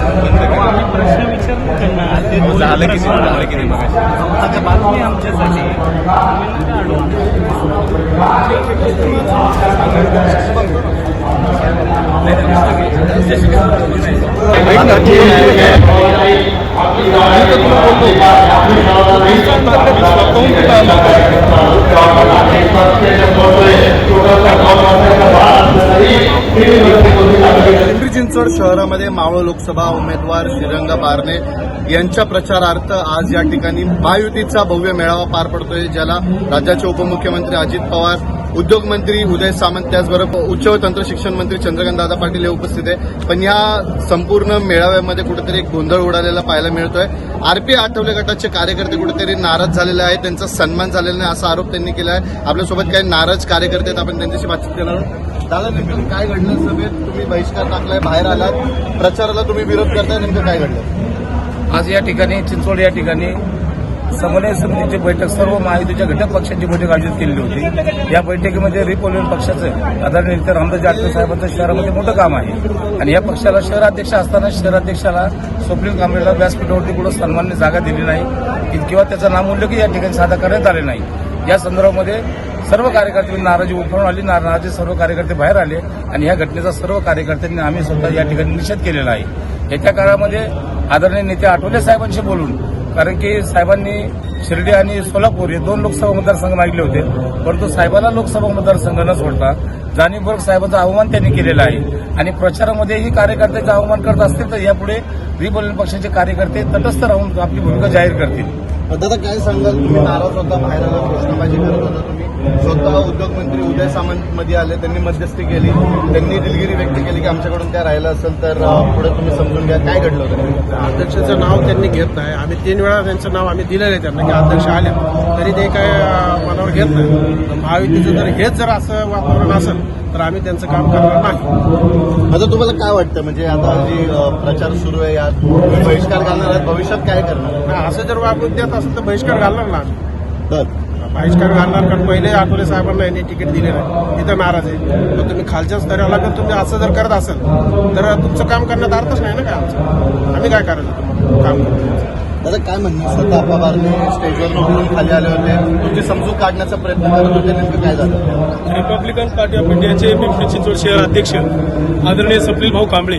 प्रश्न विचारले त्यांना झालं की झालं की आता बातमी आमच्यासाठी आम्ही चिंचवड शहरामध्ये मावळ लोकसभा उमेदवार श्रीरंग बारणे यांच्या प्रचारार्थ आज या ठिकाणी महायुतीचा भव्य मेळावा पार पडतोय ज्याला राज्याचे उपमुख्यमंत्री अजित पवार उद्योगमंत्री उदय सामंत त्याचबरोबर उच्च व तंत्र शिक्षण मंत्री चंद्रकांतदादा पाटील हे उपस्थित आहे. पण या संपूर्ण मेळाव्यामध्ये कुठेतरी एक गोंधळ उडालेला पाहायला मिळतोय. आरपी आठवले गटाचे कार्यकर्ते कुठेतरी नाराज झालेले आहेत त्यांचा सन्मान झालेला नाही असा आरोप त्यांनी केला आहे आपल्यासोबत काही नाराज कार्यकर्ते आहेत आपण त्यांच्याशी बातचीत करणार आहोत. दादा नेमकं काय घडलं? सभेत तुम्ही बहिष्कार टाकलाय बाहेर आलात. प्रचाराला तुम्ही विरोध करताय नेमकं काय घडलं? आज या ठिकाणी चिंचवड या ठिकाणी समन्वय समितीची बैठक सर्व महायुतीच्या घटक पक्षांची बैठक आयोजित केलेली होती. या बैठकीमध्ये रिपब्लिकन पक्षाचं आदरणीय नेते रामदास आठवले साहेबांचं शहरामध्ये मोठं काम आहे. आणि या पक्षाला शहराध्यक्ष असताना शहराध्यक्षाला स्वप्नील कांबळेला व्यासपीठावरती कुठं सन्मान्य जागा दिली नाही. किंवा त्याचा नामोल्लेखही या ठिकाणी साधा करण्यात आले नाही. या संदर्भामध्ये सर्व कार्यकर्त्यांनी नाराजी उफाळून आली नाराजी सर्व कार्यकर्ते बाहेर आले आणि या घटनेचा सर्व कार्यकर्त्यांनी आम्ही स्वतः या ठिकाणी निषेध केलेला आहे. येत्या काळामध्ये आदरणीय नेते आठवले साहेबांशी बोलून कारण की साहेबांनी शिर्डी आणि सोलापूर हे दोन लोकसभा मतदारसंघ मागले होते परंतु साहेबांना लोकसभा मतदारसंघ न सोडता जाणीवपूर्वक साहेबांचा अवमान त्यांनी केलेला आहे. आणि प्रचारामध्येही कार्यकर्त्याचा अवमान करत असतील तर यापुढे रिपब्लिकन पक्षाचे कार्यकर्ते तटस्थ राहून आपली भूमिका जाहीर करतील. दादा काय सांगाल तुम्ही नाराज होता बाहेर आला घोषणाबाजी करत होता तुम्ही. स्वतः उद्योगमंत्री उदय सामंत मध्ये आले त्यांनी मध्यस्थी केली. त्यांनी दिलगिरी व्यक्त केली की आमच्याकडून काय राहिलं असेल तर पुढे तुम्ही समजून घ्या. काय घडलं होतं अध्यक्षाचं नाव त्यांनी घेत नाही. आम्ही तीन वेळा त्यांचं नाव आम्ही दिलेलं आहे त्यांना की अध्यक्ष आले तरी ते काय मनावर घेत नाही. महायुतीचं जर हेच जर असं वातावरण असेल तर आम्ही त्यांचं काम करणार नाही. आता तुम्हाला काय वाटतं? म्हणजे आता जी प्रचार सुरू आहे यात बहिष्कार घालणार आहात भविष्यात काय करणार असं जर वागून देत असेल तर बहिष्कार घालणार ना. तर? बहिष्कार घालणार कारण पहिले आठवले साहेबांना यांनी तिकीट दिले नाही तिथं नाराज आहे. तर तुम्ही खालच्या स्तराला जर तुम्ही असं जर करत असेल तर तुमचं काम करण्यात अर्थच नाही ना काय आमचं? आम्ही काय करायचं तुम्हाला? काम करतो दादा काय म्हणणं स्वतः पवारने स्टेजवर खाली आले होते. तुमची समजूत काढण्याचा प्रयत्न करत होते. नेमकं काय झालं? रिपब्लिकन पार्टी ऑफ इंडियाचे पिंपरी चिंचवड शहर अध्यक्ष आदरणीय सप्लील भाऊ कांबळे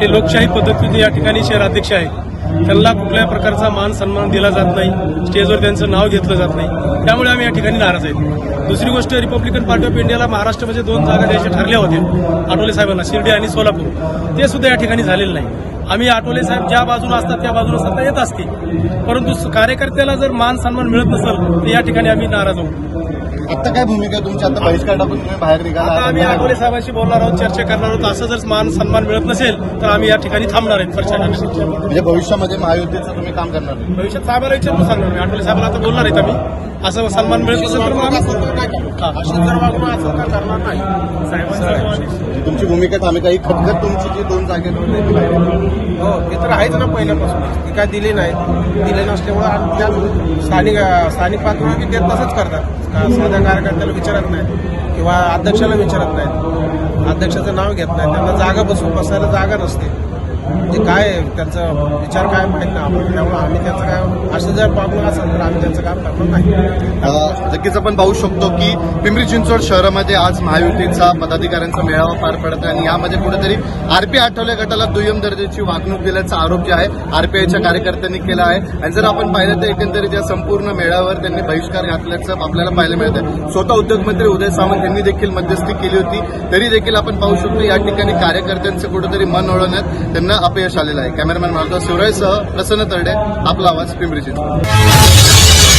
हे लोकशाही पद्धतीने या ठिकाणी शहर अध्यक्ष आहेत. त्यांना कुठल्याही प्रकारचा मान सन्मान दिला जात नाही. स्टेजवर त्यांचं नाव घेतलं जात नाही. त्यामुळे आम्ही या ठिकाणी नाराज आहेत. दुसरी गोष्ट रिपब्लिकन पार्टी ऑफ इंडियाला महाराष्ट्रामध्ये दोन जागा द्यायच्या ठरल्या होत्या. आठवले साहेबांना शिर्डी आणि सोलापूर. ते सुद्धा या ठिकाणी झालेलं नाही. आम्ही आठवले साहेब ज्या बाजूला असतात त्या बाजूला सत्ता येत असते. परंतु कार्यकर्त्याला जर मान सन्मान मिळत नसेल तर या ठिकाणी आम्ही नाराज आहोत. आता काय भूमिका तुमची? आता बहिष्कार टाकून तुम्ही बाहेर निघाला. आता आम्ही आठवले साहेबांशी बोलणार आहोत चर्चा करणार आहोत. असं जर मान सन्मान मिळत नसेल तर आम्ही या ठिकाणी थांबणार आहेत प्रचारासाठी म्हणजे भविष्यामध्ये महायुतीचं तुम्ही काम करणार. भविष्यात साहेबाला विचारून सांगणार मी आठवले साहेबांना आता बोलणार आहेत आम्ही. असं सन्मान मिळत नसेल तर मग आम्ही नाही. म्हणजे तुमची भूमिका आम्ही काही खतखत तुमची जी दोन जागेवर आहे, ती बाहेर आहे. हो ते तर आहेच ना पहिल्यापासून. ती काय दिली नाही. दिले नसल्यामुळे त्या स्थानिक स्थानिक पातळीवर ते तसंच करतात. साध्या कार्यकर्त्याला विचारत नाही किंवा अध्यक्षाला विचारत नाहीत. अध्यक्षाचं नाव घेत नाही त्यांना जागा बसून बसायला जागा नसते. ते काय त्यांचा विचार काय माहीत नाही आपण. त्यामुळे आम्ही त्यांचं काय असं जर प्रॉब्लेम असेल तर आम्ही त्यांचं काम करणार नाही. नक्कीच आपण पाहू शकतो की पिंपरी चिंचवड शहरामध्ये आज महायुतीचा पदाधिकाऱ्यांचा मेळावा पार पडत आहे आणि यामध्ये कुठेतरी आरपी आठवले गटाला दुय्यम दर्जाची वागणूक दिल्याचा आरोप जे आहे आरपीआयच्या कार्यकर्त्यांनी केला आहे. आणि जर आपण पाहिलं तर एकंदरीत या संपूर्ण मेळाव्यावर त्यांनी बहिष्कार घातल्याचं आपल्याला पाहायला मिळतं स्वतः उद्योगमंत्री उदय सामंत यांनी देखील मध्यस्थी केली होती. तरी देखील आपण पाहू शकतो या ठिकाणी कार्यकर्त्यांचं कुठेतरी मन ओळवण्यात त्यांना अपयश आलेलं आहे. कॅमेरामॅन माधव शिवरायसह प्रसन्न तरडे आपला आवाज पिंपरी चिंचवड.